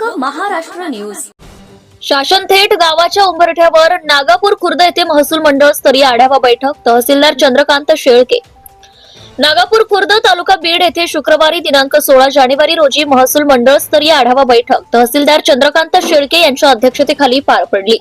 लोक महाराष्ट्र न्यूज शासन थेट गावाच्या उंबरठ्यावर नागापूर खुर्द येथे महसूल मंडळ स्तरीय आढावा बैठक तहसीलदार चंद्रकांत शेळके. नागापूर खुर्द तालुका बीड येथे शुक्रवारी दिनांक सोळा जानेवारी रोजी महसूल मंडळ स्तरीय आढावा बैठक तहसीलदार चंद्रकांत शेळके यांच्या अध्यक्षतेखाली पार पडली.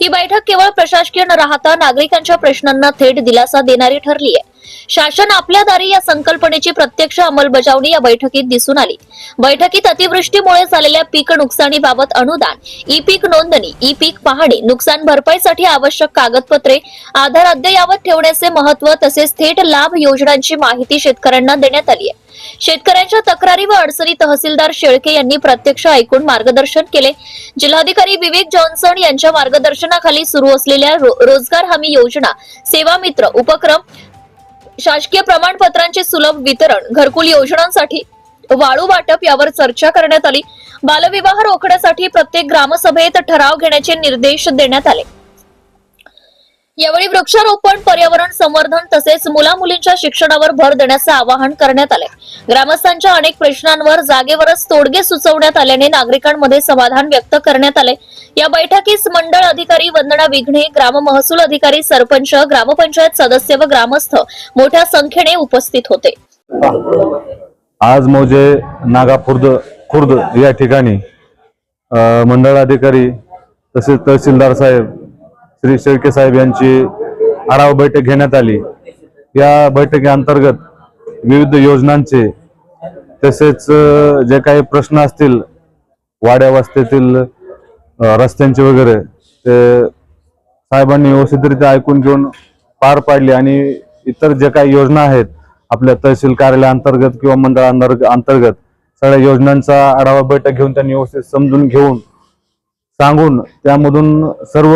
ही बैठक केवळ प्रशासकीय न राहता नागरिकांच्या प्रश्नांना थेट दिलासा देणारी ठरली आहे शासन आपल्या दारी या संकल्पनेची प्रत्यक्ष अंमलबजावणी या बैठकीत दिसून आली. बैठकीत अतिवृष्टीमुळे झालेल्या पीक नुकसानीबाबत अनुदान ई पीक नोंदणी ई पीक पाहणी नुकसान भरपाईसाठी आवश्यक कागदपत्रे आधार अद्ययावत ठेवण्याचे महत्त्व तसेच थेट लाभ योजनांची माहिती शेतकऱ्यांना देण्यात आली आहे. शेतकऱ्यांच्या तक्रारी व अडचणी तहसीलदार शेळके यांनी प्रत्यक्ष ऐकून मार्गदर्शन केले. जिल्हाधिकारी विवेक जॉन्सन यांच्या मार्गदर्शनाखाली सुरू असलेल्या रो- रोजगार हमी योजना सेवा मित्र उपक्रम शासकीय प्रमाणपत्रांचे सुलभ वितरण घरकुल योजनांसाठी वाळू वाटप यावर चर्चा करण्यात आली. बालविवाह रोखण्यासाठी प्रत्येक ग्रामसभेत ठराव घेण्याचे निर्देश देण्यात आले. यावेळी वृक्षारोपण पर्यावरण संवर्धन तसेच मुला मुलींच्या शिक्षणावर भर देण्याचे आवाहन करण्यात आले ग्रामस्थांच्या अनेक प्रश्नांवर जागेवरच तोडगे सुचवण्यात आल्याने नागरिकांमध्ये समाधान व्यक्त करण्यात आले या बैठकीस मंडळ अधिकारी वंदना विघ्ने ग्राम महसूल अधिकारी सरपंच ग्रामपंचायत सदस्य व ग्रामस्थ मोठ्या संख्येने उपस्थित होते. आज मोजे नागा खुर्द या ठिकाणी मंडळ अधिकारी तसेच तहसीलदार साहेब श्री शेळके साहेब यांची आढावा बैठक घेण्यात आली. या बैठकीअंतर्गत विविध योजनांचे तसेच जे काही प्रश्न असतील वाड्या वस्त्यातील रस्त्यांचे वगैरे ते साहेबांनी व्यवस्थितरित्या ऐकून घेऊन पार पाडली आणि इतर जे काही योजना आहेत आपल्या तहसील कार्यालयाअंतर्गत किंवा मंडळ अंतर्गत सगळ्या योजनांचा आढावा बैठक घेऊन त्यांनी व्यवस्थित समजून घेऊन सांगून त्यामधून सर्व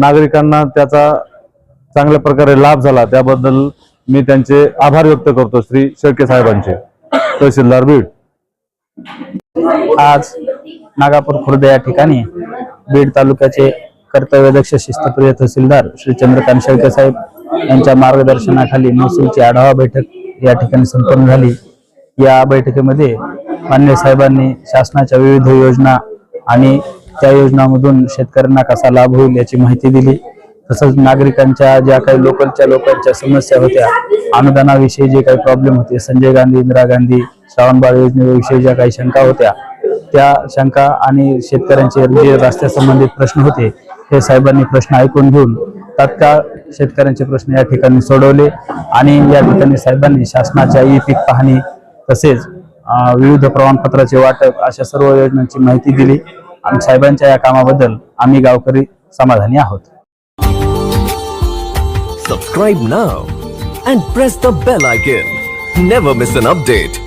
नागरिकांना त्याचा चांगल्या प्रकारे लाभ झाला. त्याबद्दल मी त्यांचे आभार व्यक्त करतो श्री शेळके साहेबांचे. तहसीलदार बीड. आज नागापूर खुर्द या ठिकाणी बीड तालुक्याचे कर्तव्यदक्ष शिस्तप्रिय तहसीलदार श्री चंद्रकांत शेळके साहेब यांच्या मार्गदर्शनाखाली महसूलची आढावा बैठक या ठिकाणी संपन्न झाली. या बैठकीमध्ये मान्य साहेबांनी शासनाच्या विविध योजना आणि त्या योजनामधून शेतकऱ्यांना कसा लाभ होईल याची माहिती दिली. तसंच नागरिकांच्या ज्या काही लोकलच्या लोकांच्या समस्या होत्या अनुदानाविषयी जे काही प्रॉब्लेम होते संजय गांधी इंदिरा गांधी श्रावणबाळ योजनेविषयी ज्या काही शंका होत्या त्या शंका आणि शेतकऱ्यांचे जे रस्त्यासंबंधित प्रश्न होते हे साहेबांनी प्रश्न ऐकून घेऊन तात्काळ शेतकऱ्यांचे प्रश्न या ठिकाणी सोडवले आणि या ठिकाणी साहेबांनी शासनाच्या ई पीक पाहणी तसेच विविध प्रमाणपत्राचे वाटप अशा सर्व योजनांची माहिती दिली. साहेबांच्या या कामाबद्दल आम्ही गावकरी समाधानी आहोत. Subscribe now and press the bell icon never miss an update